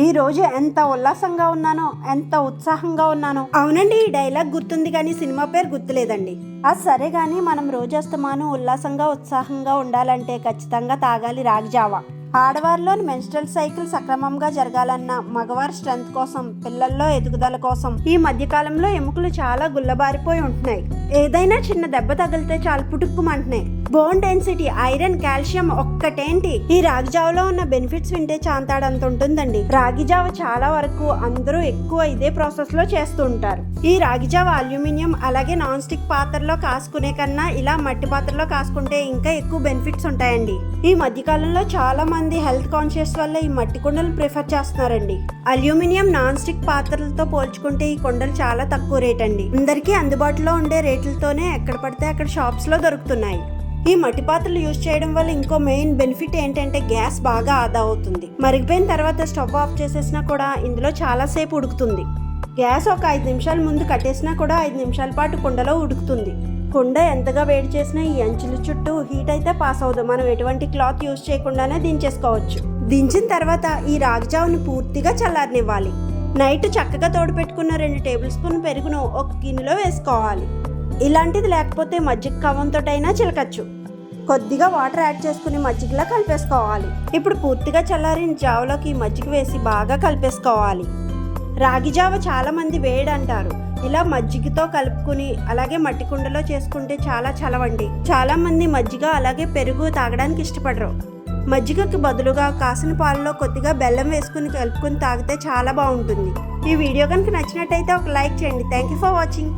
ఈ రోజు ఎంత ఉల్లాసంగా ఉన్నానో ఎంత ఉత్సాహంగా ఉన్నానో. అవునండి ఈ డైలాగ్ గుర్తుంది కానీ సినిమా పేరు గుర్తులేదండి. అది సరే కానీ మనం రోజస్తమానం ఉల్లాసంగా ఉత్సాహంగా ఉండాలంటే ఖచ్చితంగా తాగాలి రాగి జావా ఆడవారిలోని మెన్స్ట్రల్ సైకిల్ సక్రమంగా జరగాలన్న మగవారి స్ట్రెంత్ కోసం పిల్లల్లో ఎదుగుదల కోసం ఈ మధ్య కాలంలో ఎముకలు చాలా గుల్లబారిపోయి ఉంటున్నాయి. ఏదైనా చిన్న దెబ్బ తగిలితే చాలు పుట్టుక్కుమంటున్నాయి బోన్ డెన్సిటీ ఐరన్ కాల్షియం ఒక్కటేంటి? ఈ రాగి జావలో ఉన్న బెనిఫిట్స్ వింటే చాంతాడంత ఉంటుందండి. రాగి జావ చాలా వరకు అందరూ ఎక్కువ ఇదే ప్రాసెస్లో చేస్తూ ఉంటారు. ఈ రాగి జావ అల్యూమినియం అలాగే నాన్ స్టిక్ పాత్రలో కాసుకునే కన్నా ఇలా మట్టి పాత్రలో కాసుకుంటే ఇంకా ఎక్కువ బెనిఫిట్స్ ఉంటాయండి. ఈ మధ్యకాలంలో చాలా మంది హెల్త్ కాన్షియస్ వల్ల ఈ మట్టి కుండలు ప్రిఫర్ చేస్తున్నారండి. అల్యూమినియం నాన్ స్టిక్ పాత్రలతో పోల్చుకుంటే ఈ కుండలు చాలా తక్కువ రేట్ అండి. అందరికీ అందుబాటులో ఉండే రేట్లతోనే ఎక్కడ పడితే అక్కడ షాప్స్లో దొరుకుతున్నాయి. ఈ మట్టి పాత్రలు యూజ్ చేయడం వల్ల ఇంకో మెయిన్ బెనిఫిట్ ఏంటంటే గ్యాస్ బాగా ఆదా అవుతుంది. మరిగిపోయిన తర్వాత స్టవ్ ఆఫ్ చేసేసినా కూడా ఇందులో చాలా సేపు ఉడుకుతుంది. గ్యాస్ ఒక ఐదు నిమిషాల ముందు కట్టేసినా కూడా ఐదు నిమిషాల పాటు కుండలో ఉడుకుతుంది. కుండ ఎంతగా వేడి చేసినా ఈ అంచుల చుట్టూ హీట్ అయితే పాస్ అవ్వదు మనం ఎటువంటి క్లాత్ యూజ్ చేయకుండానే దించేసుకోవచ్చు. దించిన తర్వాత ఈ రాగిజావుని పూర్తిగా చల్లారనివ్వాలి. నైట్ చక్కగా తోడు పెట్టుకున్న రెండు టేబుల్ స్పూన్ పెరుగును ఒక గిన్నెలో వేసుకోవాలి. ఇలాంటిది లేకపోతే మజ్జిగ కవ్వంతోటైనా చిలకచ్చు. కొద్దిగా వాటర్ యాడ్ చేసుకుని మజ్జిగలా కలిపేసుకోవాలి. ఇప్పుడు పూర్తిగా చల్లారిన జావలోకి మజ్జిగ వేసి బాగా కలిపేసుకోవాలి. రాగి జావ చాలామంది వేడి అంటారు ఇలా మజ్జిగతో కలుపుకుని అలాగే మట్టి కుండలో చేసుకుంటే చాలా చలవండి. చాలామంది మజ్జిగ అలాగే పెరుగు తాగడానికి ఇష్టపడరు. మజ్జిగకి బదులుగా కాసిన పాలలో కొద్దిగా బెల్లం వేసుకుని కలుపుకుని తాగితే చాలా బాగుంటుంది. ఈ వీడియో కనుక నచ్చినట్టయితే ఒక లైక్ చేయండి. Thank you for watching